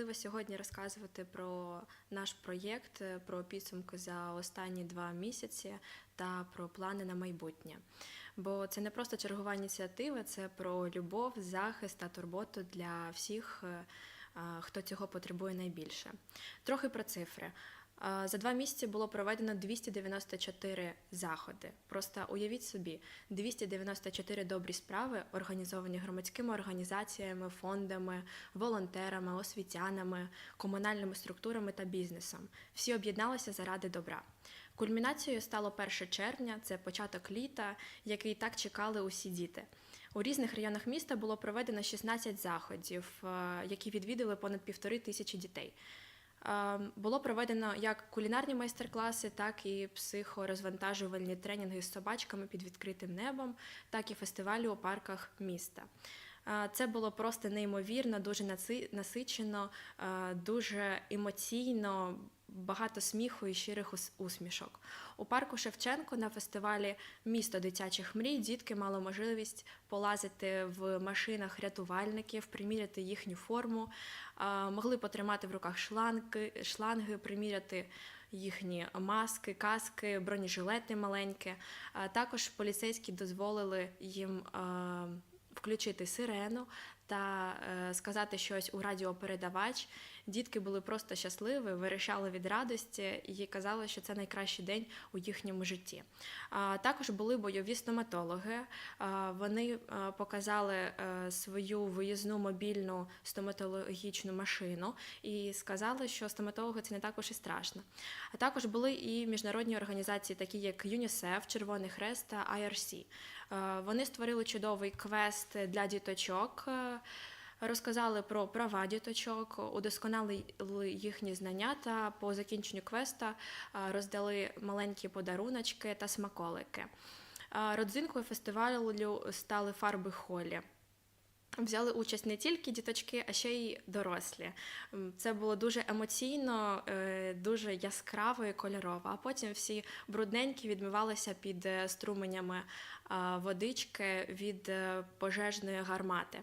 важливо сьогодні розказувати про наш проєкт, е, про підсумки за останні два місяці та про плани на майбутнє. Бо це не просто чергова ініціатива, це про любов, захист та турботу для всіх, е, хто цього потребує найбільше. Трохи про цифри. За два місяці було проведено 294 заходи. Просто уявіть собі, 294 добрі справи, організовані громадськими організаціями, фондами, волонтерами, освітянами, комунальними структурами та бізнесом. Всі об'єдналися заради добра. Кульмінацією стало 1 червня, це початок літа, який так чекали усі діти. У різних районах міста було проведено 16 заходів, е, які відвідали понад півтори тисячі дітей. Було проведено як кулінарні майстер-класи, так і психорозвантажувальні тренінги з собачками під відкритим небом, так і фестивалі у парках міста. Це було просто неймовірно, дуже наси- насичено, дуже емоційно, багато сміху і щирих усмішок. У парку Шевченко на фестивалі Місто дитячих мрій дітки мали можливість полазити в машинах рятувальників, приміряти їхню форму, могли потримати в руках шланги, шланги приміряти їхні маски, каски, бронежилети маленькі. Також поліцейські дозволили їм включити сирену та е, сказати щось у радіопередавач. Дітки були просто щасливі, вирішали від радості і казали, що це найкращий день у їхньому житті. Також були бойові стоматологи. Вони е, показали е, свою виїзну мобільну стоматологічну машину і сказали, що стоматологи це не також і страшно. А також були і міжнародні організації, такі як ЮНІСЕФ, Червоний Хрест та IRC. Вони створили чудовий квест для діточок. Розказали про права діточок, удосконалили їхні знання та по закінченню квеста е, роздали маленькі подаруночки та смаколики. Е, Родзинкою фестивалю стали фарби холі. Взяли участь не тільки діточки, а ще й дорослі. Це було дуже емоційно, е, дуже яскраво і кольорово. А потім всі брудненькі відмивалися під струменями водички від е, пожежної гармати.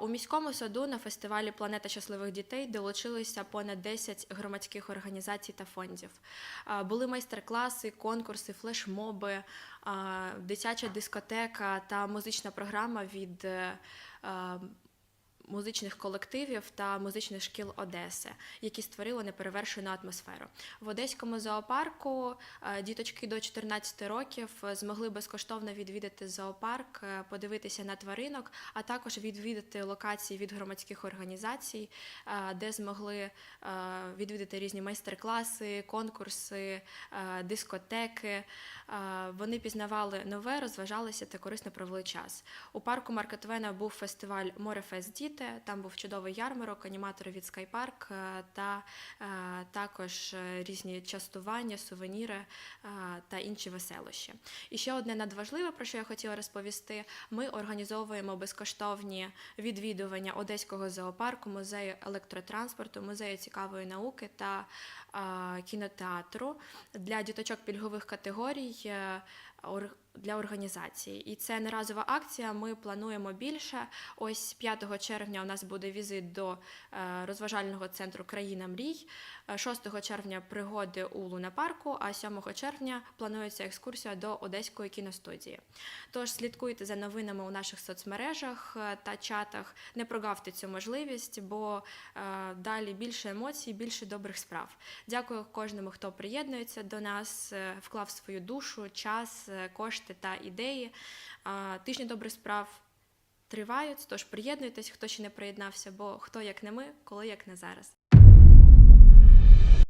У міському саду на фестивалі Планета щасливих дітей долучилися понад 10 громадських організацій та фондів. Були майстер-класи, конкурси, флешмоби, дитяча дискотека та музична програма від е, музичних колективів та музичних шкіл Одеси, які створили неперевершену атмосферу. В Одеському зоопарку е, діточки до 14 років е, змогли безкоштовно відвідати зоопарк, е, подивитися на тваринок, а також відвідати локації від громадських організацій, де змогли відвідати різні майстер-класи, конкурси, дискотеки. Вони пізнавали нове, розважалися та корисно провели час. У парку Марка Твена був фестиваль Морефест Діти. Там був чудовий ярмарок, аніматори від Скайпарк е, та е, також е, різні частування, сувеніри е, та інші веселощі. І ще одне надважливе, про що я хотіла розповісти: ми організовуємо безкоштовні відвідування Одеського зоопарку, музею електротранспорту, музею цікавої науки та е, кінотеатру для діточок пільгових категорій. Е, Для організації, і це не разова акція. Ми плануємо більше. Ось 5 червня у нас буде візит до е, розважального центру Країна мрій. Е, 6 червня пригоди у лунапарку, а 7 червня планується екскурсія до Одеської кіностудії. Тож слідкуйте за новинами у наших соцмережах е, та чатах. Не прогавте цю можливість, бо е, далі більше емоцій, більше добрих справ. Дякую кожному, хто приєднується до нас, е, вклав свою душу, час, е, кошти та ідеї. Тижні добрих справ тривають, тож приєднуйтесь, хто ще не приєднався, бо хто як не ми, коли як не зараз.